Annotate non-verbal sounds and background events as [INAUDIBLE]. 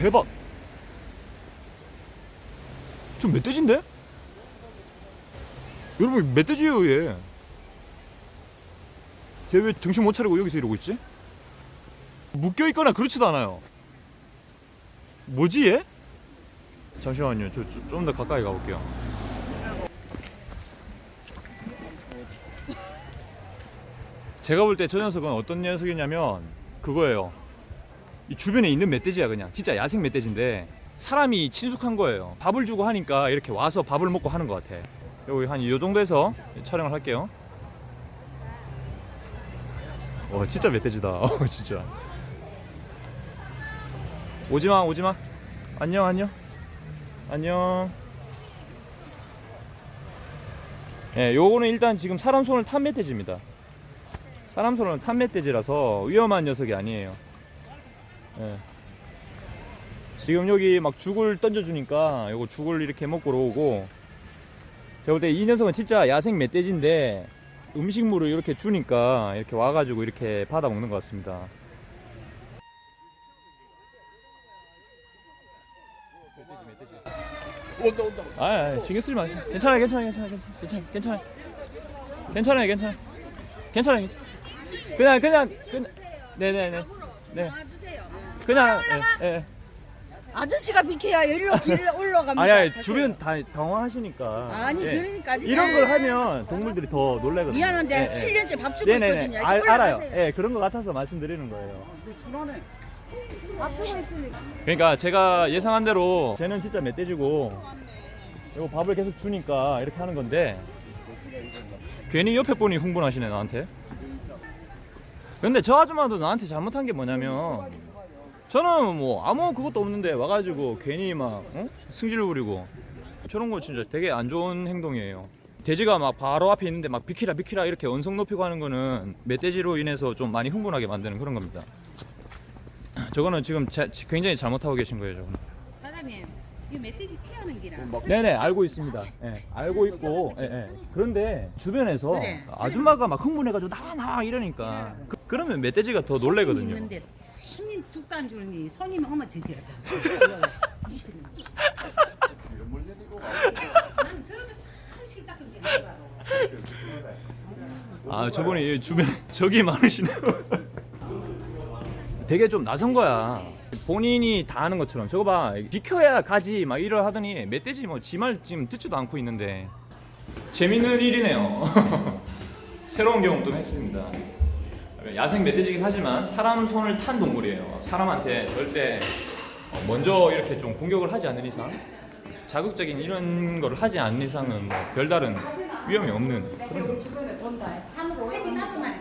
대박. 좀 멧돼지인데? 여러분 멧돼지예요 얘. 쟤 왜 정신 못 차리고 여기서 이러고 있지? 묶여 있거나 그렇지도 않아요. 뭐지 얘? 잠시만요. 저좀더 가까이 가볼게요. 제가 볼 때 저 녀석은 어떤 녀석이냐면 그거예요. 이 주변에 있는 멧돼지야 그냥 진짜 야생 멧돼지인데 사람이 친숙한 거예요. 밥을 주고 하니까 이렇게 와서 밥을 먹고 하는 것 같아. 여기 한 이 정도에서 촬영을 할게요. 와 진짜 멧돼지다. [LAUGHS] 어, 진짜. 오지마 오지마. 안녕 안녕. 안녕. 예, 요거는 일단 지금 사람 손을 탄 멧돼지입니다. 사람 손은 탄 멧돼지라서 위험한 녀석이 아니에요. 예. 지금 여기 막 죽을 던져주니까 요거 죽을 이렇게 먹고 오고 제가 볼 때 이 녀석은 진짜 야생 멧돼지인데 음식물을 이렇게 주니까 이렇게 와가지고 이렇게 받아 먹는 것 같습니다. 온다 온다. 아, 아 신경 쓰지 마세요. 괜찮아요, 괜찮아요, 괜찮아요, 괜찮아요, 괜찮아요, 괜찮아요, 괜찮아요, 괜찮아요. 그냥 그냥 그냥 네네네 네. 그냥 예, 예. 아저씨가 비켜야 여기로 길 올라갑니다. 아니, 아니. 주변 다 당황하시니까 아니 예. 그러니까 이런 걸 하면 동물들이 더 놀래거든요. 미안한데 예, 예. 7년째 밥 주고 네네네 있거든요. 알, 알아요. 올라가세요. 예 그런 것 같아서 말씀드리는 거예요. 그러니까 제가 예상한 대로 쟤는 진짜 멧돼지고 이거 밥을 계속 주니까 이렇게 하는 건데 괜히 옆에 분이 흥분하시네 나한테 근데 저 아줌마도 나한테 잘못한 게 뭐냐면 저는 뭐 아무 그것도 없는데 와가지고 괜히 막 어? 승질 부리고 저런 거 진짜 되게 안 좋은 행동이에요 돼지가 막 바로 앞에 있는데 막 비키라 비키라 이렇게 언성 높이고 하는 거는 멧돼지로 인해서 좀 많이 흥분하게 만드는 그런 겁니다 저거는 지금 자- 굉장히 잘못하고 계신 거예요 저거는 사장님, 이 멧돼지 키우는 기라. 네네 알고 있습니다. 예, 알고 있고 예, 예. 그런데 주변에서 그래. 아줌마가 막 흥분해가지고 나와 나와 이러니까 그, 러면 멧돼지가 더 놀래거든요. 있는데 죽도 안 주니 손님 어머 저지라. 나는. 아 저번에 이 주변 적이 많으시네요. 되게 좀 나선 거야. 본인이 다 하는 것처럼 저거 봐 비켜야 가지 막 이러 하더니 멧돼지 뭐 지 말 지금 듣지도 않고 있는데 재밌는 일이네요. [LAUGHS] 새로운 경험 좀 했습니다. 야생 멧돼지긴 하지만 사람 손을 탄 동물이에요. 사람한테 절대 어, 먼저 이렇게 좀 공격을 하지 않는 이상 자극적인 이런 거를 하지 않는 이상은 뭐 별다른 위험이 없는 그런 나서만